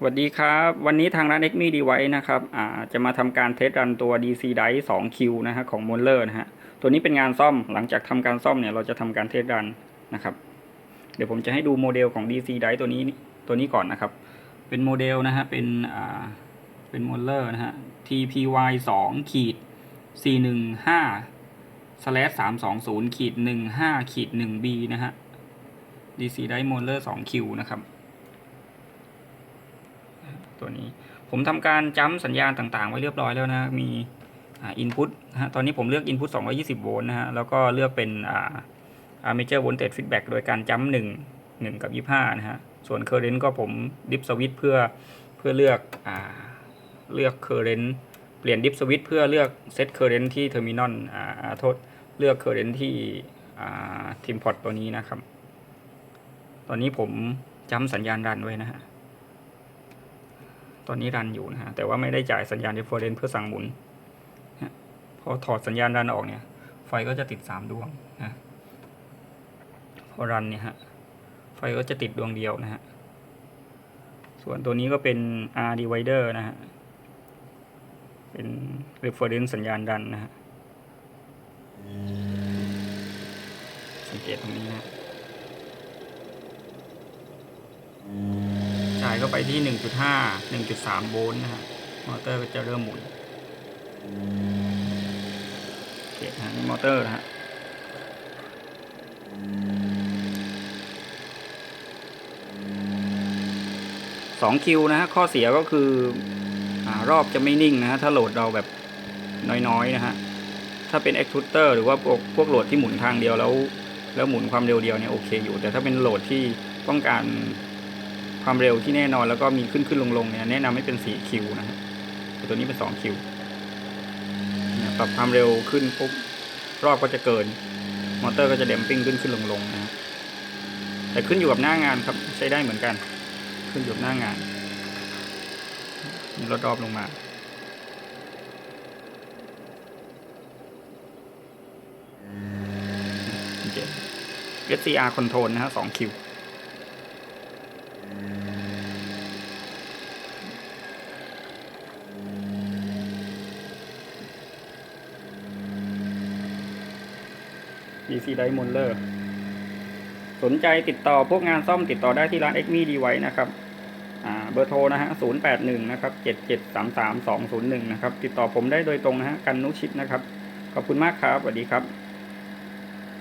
สวัสดีครับ วันนี้ทางร้าน x m e Device นะครับจะมาทำการเทสรันตัว DC Drive 2Q นะฮะของ m o l e r นะฮะตัวนี้เป็นงานซ่อมหลังจากทำการซ่อมเนี่ยเราจะทำการเทสรันนะครับ เดี๋ยวผมจะให้ดูโมเดลของ DC Drive ตัวนี้ตัวนี้ก่อนนะครับ เป็นโมเดลนะฮะเป็นอ่าเป็น m o l e r นะฮะ TPY 2ขีด415 slash 320ขีด15ขีด 1B นะฮะ DC Drive m o l e r 2Q นะครับ ตัวนี้ ผมทำการจ้ำสัญญาณต่างๆ ไว้เรียบร้อยแล้วนะ มีอ่า input นะฮะตอนนี้ผมเลือก input 220 โวลต์นะฮะ แล้วก็เลือกเป็นอ่า armature voltage feedback โดยการจ้ำ1 1กับ 25 นะฮะ ส่วน current ก็ผม dip switch เพื่อเพื่อเลือกอ่าเลือก current เปลี่ยน dip switch เพื่อเลือก set current ที่ terminal อ่าอ่าโทษเลือก current ที่อ่า tim port ตัวนี้นะครับ ตอนนี้ผมจ้ำสัญญาณรันไว้นะฮะ ตอนนี้รันอยู่นะฮะแต่ว่าไม่ได้จ่ายสัญญาณ difference เพื่อสั่งหมุนนะพอถอดสัญญาณรันออกเนี่ย ไฟก็จะติดสามดวงนะพอรันเนี่ยฮะไฟก็จะติดดวงเดียวนะฮะส่วนตัวนี้ก็เป็น R divider นะฮะเป็น reference สัญญาณรันนะฮะสังเกตตรงนี้นะายเข้าไปที่ 1.5 1.3 โวลต์นะฮะ มอเตอร์ก็จะเริ่มหมุนโอเคฮะมอเตอร์นะฮะสองคิวนะฮะ ข้อเสียก็คืออรอบจะไม่นิ่งนะฮะ ถ้าโหลดเราแบบน้อย ๆ นะฮะ ถ้าเป็น e x t r u d e r หรือว่าพวกพวกโหลดที่หมุนทางเดียวแล้ว แล้วหมุนความเร็วเดียวเนี่ยโอเคอยู่ แต่ถ้าเป็นโหลดที่ต้องการ ความเร็วที่แน่นอนแล้วก็มีขึ้นขึ้นลงลงเนี่ยแนะนำให้เป็น4คิวนะฮะต่ตัวนี้เป็น2คิวเนี่ยปรับความเร็วขึ้นปุ๊บรอบก็จะเกิน มอเตอร์ก็จะเดมปิ้งขึ้นขึ้นลงลงนะฮะแต่ขึ้นอยู่กับหน้างานครับใช้ได้เหมือนกัน ขึ้นอยู่กับหน้างานลดรอบลงมาโอเค SCR control นะฮะ2คิว DC d i m o l e r สนใจติดต่อพวกงานซ่อมติดต่อได้ที่ร้าน x m e Device นะครับเบอร์โทรนะฮะ 081 นะครับ 7733 201 นะครับ ติดต่อผมได้โดยตรงนะฮะ กันนุชิตนะครับ ขอบคุณมากครับ สวัสดีครับ